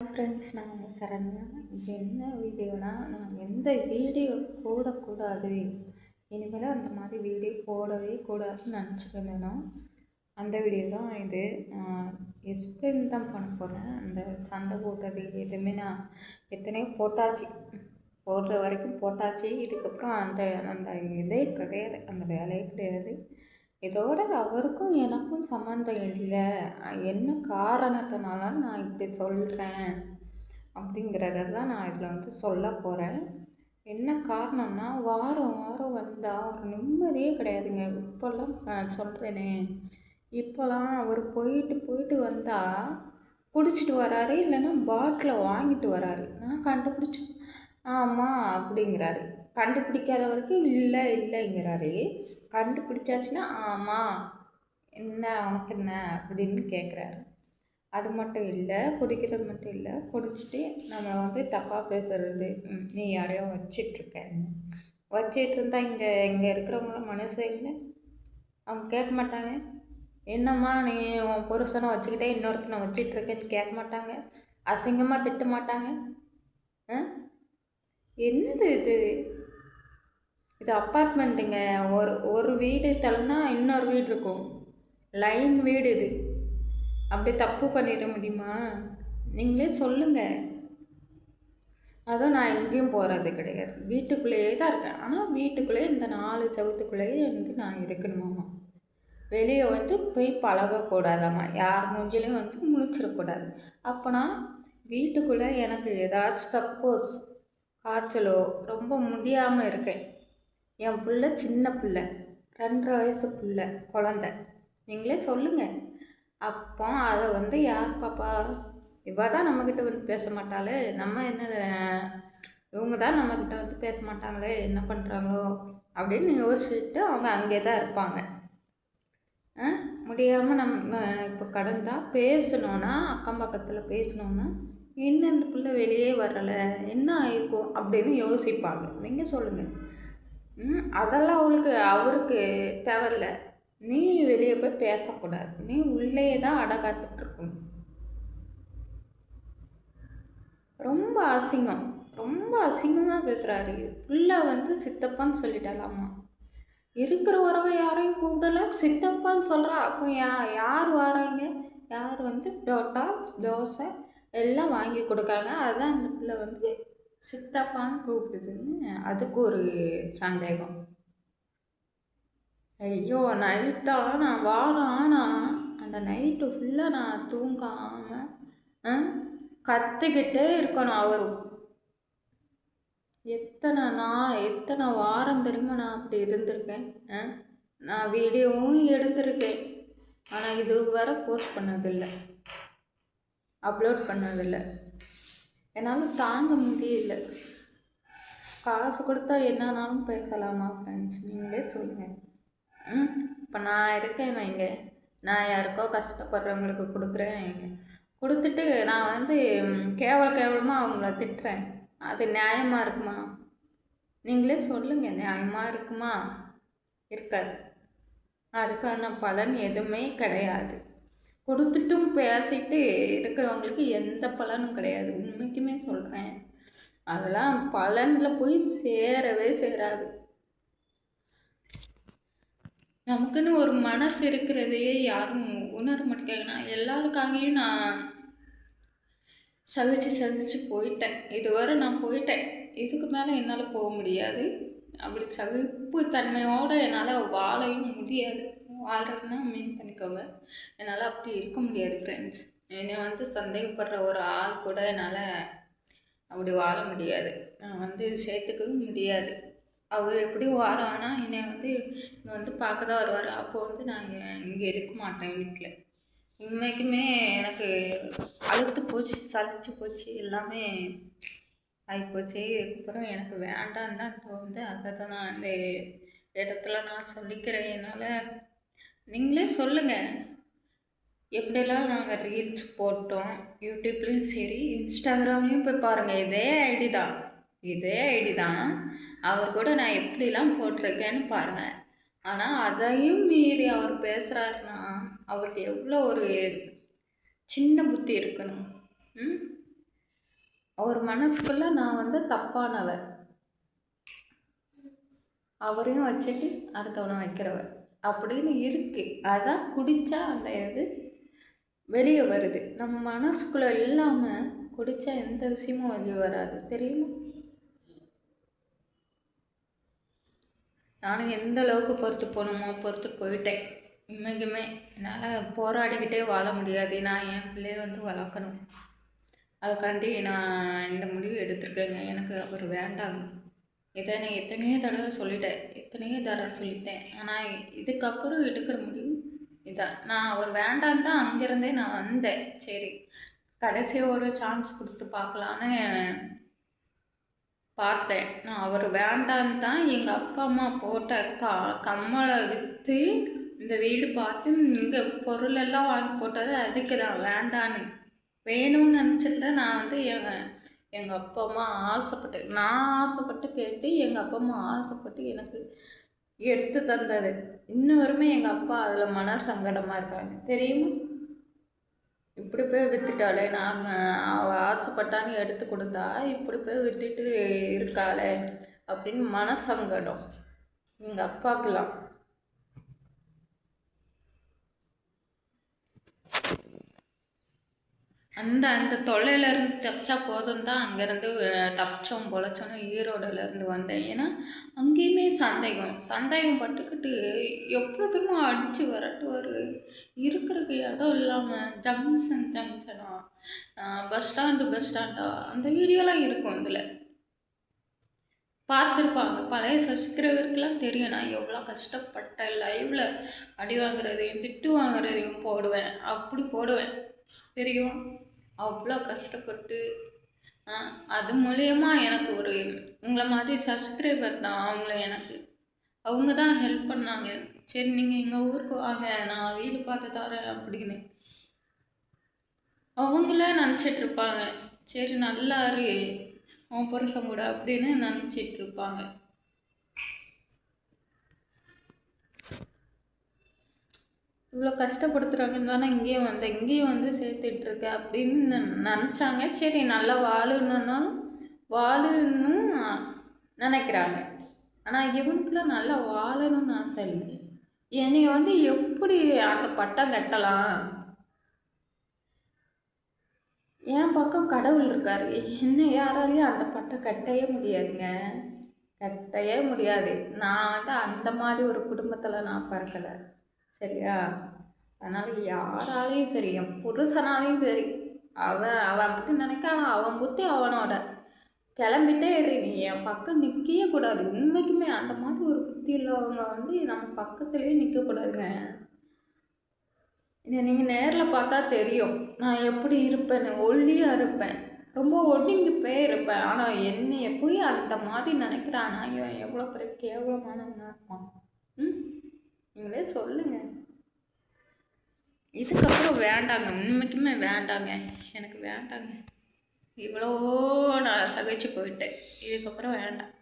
Friends நான் சரண்யா இது என்ன வீடியோனா நான் எந்த வீடியோ போடக்கூடாது. இனிமேல் அந்த மாதிரி வீடியோ போடவே கூடாதுன்னு நினச்சிருந்தேனோ அந்த வீடியோ தான் இது. எக்ஸ்பிளைன் தான் பண்ண போகிறேன் அந்த சண்டை போட்டது எதுவுமே நான் எத்தனையோ போட்டாச்சு. போடுற வரைக்கும் போட்டாச்சு. இதுக்கப்புறம் அந்த அந்த இதே கிடையாது. அந்த வேலையே கிடையாது. இதோட அவருக்கும் எனக்கும் சம்மந்தம் இல்லை. என்ன காரணத்தினால நான் இப்படி சொல்கிறேன் அப்படிங்கிறத தான் நான் இதில் வந்து சொல்ல போகிறேன் என்ன காரணம்னா வாரம் வாரம் வந்தால் ஒரு நிம்மதியே கிடையாதுங்க. இப்போல்லாம் நான் சொல்கிறேனே இப்போல்லாம் அவர் போயிட்டு போயிட்டு வந்தால் குடிச்சிட்டு வராரு இல்லைன்னா பாட்டில் வாங்கிட்டு வராரு. நான் கண்டுபிடிச்சி ஆமாம் அப்படிங்கிறாரு. கண்டுபிடிக்காதவருக்கு இல்லை இல்லைங்கிறாரு. கண்டுபிடிச்சாச்சுன்னா ஆமாம் என்ன உனக்கு என்ன அப்படின்னு கேட்குறாரு அது மட்டும் இல்லை குடிக்கிறது மட்டும் இல்லை குடிச்சிட்டு நம்மளை வந்து தப்பாக பேசுறது. நீ யாரையோ வச்சிட்ருக்க. வச்சிட்டு இருந்தால் இங்கே இங்கே இருக்கிறவங்களாம் மனசே இல்லை. அவங்க கேட்க மாட்டாங்க. என்னம்மா நீ உன் புருஷனை வச்சுக்கிட்டே இன்னொருத்தனை வச்சிட்ருக்கேன்னு கேட்க மாட்டாங்க. அசிங்கமாக திட்ட மாட்டாங்க. ஆ? என்னது இது? இது அப்பார்ட்மெண்ட்டுங்க. ஒரு ஒரு வீடு தள்ளினா இன்னொரு வீடு இருக்கும். லைன் வீடு இது. அப்படி தப்பு பண்ணிட முடியுமா? நீங்களே சொல்லுங்கள் அதுவும் நான் எங்கேயும் போகிறது கிடையாது. வீட்டுக்குள்ளேயே தான் இருக்கேன். ஆனால் வீட்டுக்குள்ளேயே இந்த நாலு சவுத்துக்குள்ளேயே வந்து நான் இருக்கணுமாம்மா வெளியே வந்து போய் பழகக்கூடாதாம்மா யார் மூஞ்சிலையும் வந்து முழிச்சிடக்கூடாது. அப்போனா வீட்டுக்குள்ளே எனக்கு ஏதாச்சும் சப்போஸ் காய்ச்சலோ ரொம்ப முடியாமல் இருக்கேன். என் பிள்ளை சின்ன பிள்ளை ரெண்டரை வயசு பிள்ளை குழந்த. நீங்களே சொல்லுங்கள் அப்போ அதை வந்து யார் பாப்பா? இவ தான் நம்மக்கிட்ட வந்து பேச மாட்டாளே. நம்ம என்ன இவங்க தான் நம்மக்கிட்ட வந்து பேச மாட்டாங்களே. என்ன பண்ணுறாங்களோ அப்படின்னு யோசிச்சுட்டு அவங்க அங்கே தான் இருப்பாங்க. முடியாமல் நம்ம இப்போ கடந்தால் பேசணுன்னா அக்கம் பக்கத்தில் பேசணுன்னா என்ன இந்த பிள்ளை வெளியே வரலை என்ன ஆயிருக்கும் அப்படின்னு யோசிப்பாங்க. நீங்கள் சொல்லுங்கள் அதெல்லாம் அவளுக்கு அவருக்கு தேவையில்ல. நீ வெளியே போய் பேசக்கூடாது. நீ உள்ளேயே தான் அடை காத்துட்ருக்கணும் ரொம்ப அசிங்கம். ரொம்ப அசிங்கமாக பேசுகிறாரு பிள்ளை வந்து சித்தப்பான்னு சொல்லிட்டாலாமா? இருக்கிற உறவை யாரையும் கூப்பிடல. சித்தப்பான்னு சொல்கிறா அப்போ யா யார் வராங்க? யார் வந்து? டோட்டா தோசை எல்லாம் வாங்கி கொடுக்காங்க அதுதான் அந்த பிள்ளை வந்து சித்தப்பான்னு கூப்பிடுதுன்னு அதுக்கு ஒரு சந்தேகம். ஐயோ நைட்டாக நான் வாரம் ஆனால் அந்த நைட்டு ஃபுல்லாக நான் தூங்காமல் கற்றுக்கிட்டே இருக்கணும் அவர். எத்தனை நான் எத்தனை வாரம் தெரியுமா நான் அப்படி இருந்திருக்கேன்? நான் வீடியோவும் எடுத்திருக்கேன். ஆனால் இது வரை போஸ்ட் பண்ணதில்லை. அப்லோட் பண்ணதில்லை. என்னால் தாங்க முடியல. காசு கொடுத்தா என்னன்னாலும் பேசலாமா ஃப்ரெண்ட்ஸ் நீங்களே சொல்லுங்கள் ம் இப்போ நான் இருக்கேன் இங்கே நான் யாருக்கோ கஷ்டப்படுறவங்களுக்கு கொடுக்குறேன் கொடுத்துட்டு நான் வந்து கேவல கேவலமாக அவங்கள திட்டுறேன். அது நியாயமாக இருக்குமா? நீங்களே சொல்லுங்கள் நியாயமாக இருக்குமா? இருக்காது. அதுக்கான பலன் எதுவுமே கிடையாது. கொடுத்துட்டும் பேசிட்டு இருக்கிறவங்களுக்கு எந்த பலனும் கிடையாது. உண்மைக்குமே சொல்கிறேன் அதெல்லாம் பலனில் போய் சேரவே சேராது. நமக்குன்னு ஒரு மனசு இருக்கிறதையே யாரும் உணர மாட்டேங்கிறாங்கன்னா எல்லாருக்காகவும் நான் சகிச்சு சகிச்சு போயிட்டேன். இதுவரை நான் போயிட்டேன். இதுக்கு மேலே என்னால் போக முடியாது. அப்படி சகிப்பு தன்மையோடு என்னால் வாழவும் முடியாது. வாழ்கிறதுனா மீன் பண்ணிக்கோங்க. என்னால் அப்படி இருக்க முடியாது ஃப்ரெண்ட்ஸ் என்னை வந்து சந்தேகப்படுற ஒரு ஆள் கூட என்னால் அப்படி வாழ முடியாது. நான் வந்து சேர்த்துக்கவும் முடியாது. அவர் எப்படி வாரம் ஆனால் என்னை வந்து இங்கே வந்து பார்க்க தான் வருவார். அப்போது வந்து நான் இங்கே இருக்க மாட்டேன் வீட்டில் உண்மைக்குமே எனக்கு அழுத்து போச்சு சளிச்சு போச்சு எல்லாமே ஆகிப்போச்சு இதுக்கப்புறம் எனக்கு வேண்டான்னு தான் தோணுது. அதை தான் நான் அந்த இடத்துல நான் சொல்லிக்கிறேன். என்னால் நீங்களே சொல்லுங்கள் எப்படிலாம் நாங்கள் ரீல்ஸ் போட்டோம் யூடியூப்லேயும் சரி இன்ஸ்டாகிராம்லேயும் போய் பாருங்கள் இதே ஐடி தான். இதே ஐடி தான். அவர் கூட நான் எப்படிலாம் போட்டிருக்கேன்னு பாருங்கள் ஆனால் அதையும் மீறி அவர் பேசுகிறாருன்னா அவருக்கு எவ்வளோ ஒரு சின்ன புத்தி இருக்கணும். அவர் மனசுக்குள்ள நான் வந்து தப்பானவர். அவரையும் வச்சுட்டு அடுத்தவனை வைக்கிறவ அப்படின்னு இருக்குது அதான் குடித்தா அந்த இது வெளியே வருது. நம்ம மனசுக்குள்ளே இல்லாமல் குடித்தா எந்த விஷயமும் வெளியே வராது. தெரியுமா? நானும் எந்த அளவுக்கு பொறுத்து போகணுமோ பொறுத்து போயிட்டேன். இன்றைக்குமே என்னால் போராடிக்கிட்டே வாழ முடியாது. நான் என் பிள்ளைய வந்து வளர்க்கணும். அதுக்காண்டி நான் இந்த முடிவு எடுத்திருக்கேங்க. எனக்கு அவர் வேண்டாங்க. இதை நான் எத்தனையோ தடவை சொல்லிட்டேன் எத்தனையோ தடவை சொல்லிட்டேன். ஆனால் இதுக்கப்புறம் எடுக்கிற முடிவு இதான். நான் அவர் வேண்டான்னு தான் அங்கேருந்தே நான் வந்தேன். சரி கடைசியாக ஒரு சான்ஸ் கொடுத்து பார்க்கலான்னு பார்த்தேன். நான் அவர் வேண்டான்னு தான் எங்கள் அப்பா அம்மா போட்ட கா கம்மலை விற்று இந்த வீடு பார்த்து இங்கே பொருளெல்லாம் வாங்கி போட்டது அதுக்கு தான். வேண்டான்னு. வேணும்னு நினச்சிருந்தேன் நான் வந்து எங்கள் எங்கள் அப்பா அம்மா ஆசைப்பட்டு நான் ஆசைப்பட்டு கேட்டு எங்கள் அப்பா அம்மா ஆசைப்பட்டு எனக்கு எடுத்து தந்தது. இன்ன வரைமே எங்கள் அப்பா அதில் மன சங்கடமாக இருக்காங்க. தெரியுமா? இப்படி போய் விற்றுட்டாளே நாங்கள் அவள் ஆசைப்பட்டான்னு எடுத்து கொடுத்தா இப்படி போய் விற்றுட்டு இருக்காளே அப்படின்னு மனசங்கடம். எங்கள் அப்பாக்கெலாம் அந்த அந்த தொல்லையிலேருந்து தப்பிச்சா போதும் தான் அங்கேருந்து தப்பிச்சோம் பொழைச்சோன்னு ஈரோடுலேருந்து வந்தேன். ஏன்னா அங்கேயுமே சந்தேகம். சந்தேகம் பட்டுக்கிட்டு எவ்வளோ தூரம் அடித்து விரட்டுவார்? இருக்கிறதுக்கு இடம் இல்லாமல் ஜங்ஷன் ஜங்ஷனா பஸ் ஸ்டாண்டு பஸ் ஸ்டாண்டா அந்த வீடியோலாம் இருக்கும் இதில். பார்த்துருப்பாங்க. பழைய சப்ஸ்கிரைபருக்கெலாம் தெரியும். நான் எவ்வளோ கஷ்டப்பட்டேன் லைவில் அடி வாங்குறதையும் திட்டு வாங்குறதையும் போடுவேன். அப்படி போடுவேன். தெரியும்? அவ்வளோ கஷ்டப்பட்டு அது மூலயமா எனக்கு ஒரு உங்களை மாதிரி சப்ஸ்கிரைபர் தான் அவங்கள எனக்கு. அவங்க தான் ஹெல்ப் பண்ணாங்க. சரி நீங்கள் எங்கள் ஊருக்கு வாங்க நான் வீடு பார்த்து தரேன் அப்படின்னு. அவங்கள நினச்சிட்ருப்பாங்க சரி நல்லாரு உன் புருஷன் கூட அப்படின்னு நினச்சிட்ருப்பாங்க இவ்வளோ கஷ்டப்படுத்துகிறாங்க தானே இங்கேயும் வந்து இங்கேயும் வந்து சேர்த்துட்ருக்க அப்படின்னு நினச்சாங்க. சரி நல்லா வாழணுன்னாலும் வாழணும் நினைக்கிறாங்க. ஆனால் இவனுக்குலாம் நல்லா வாழணும்னு ஆசை இல்லை. என்னை வந்து எப்படி அந்த பட்டம் கட்டலாம்? என் பக்கம் கடவுள் இருக்கார். என்ன யாராலையும் அந்த பட்டம் கட்டவே முடியாதுங்க. கட்டவே முடியாது. நான் வந்து அந்த மாதிரி ஒரு குடும்பத்தில் நான் பிறக்கலை. சரியா? அதனால் யாராலையும் சரி என் புருஷனாலையும் சரி. அவன் அவன் மட்டும் நினைக்கான அவன் புத்தி அவனோட. கிளம்பிட்டே இரு நீ என் பக்கம் நிற்கவே கூடாது. உண்மைக்குமே அந்த மாதிரி ஒரு புத்தி உள்ளவங்க வந்து நம்ம பக்கத்துலேயே நிற்கக்கூடாதுங்க இதை நீங்கள் நேரில் பார்த்தா தெரியும். நான் எப்படி இருப்பேன்னு ஒல்லியாக இருப்பேன். ரொம்ப ஒடுங்கி போய் இருப்பேன் ஆனால் என்னைய போய் அந்த மாதிரி நினைக்கிறான்? இவன் எவ்வளோ பெரிய கேவலமானவனாக இருப்பான் நீங்களே சொல்லுங்கள் இதுக்கப்புறம் வேண்டாங்க. உண்மைக்குமே வேண்டாங்க. எனக்கு வேண்டாங்க. இவ்வளோ நான் சகிச்சு போயிட்டேன். இதுக்கப்புறம் வேண்டாம்.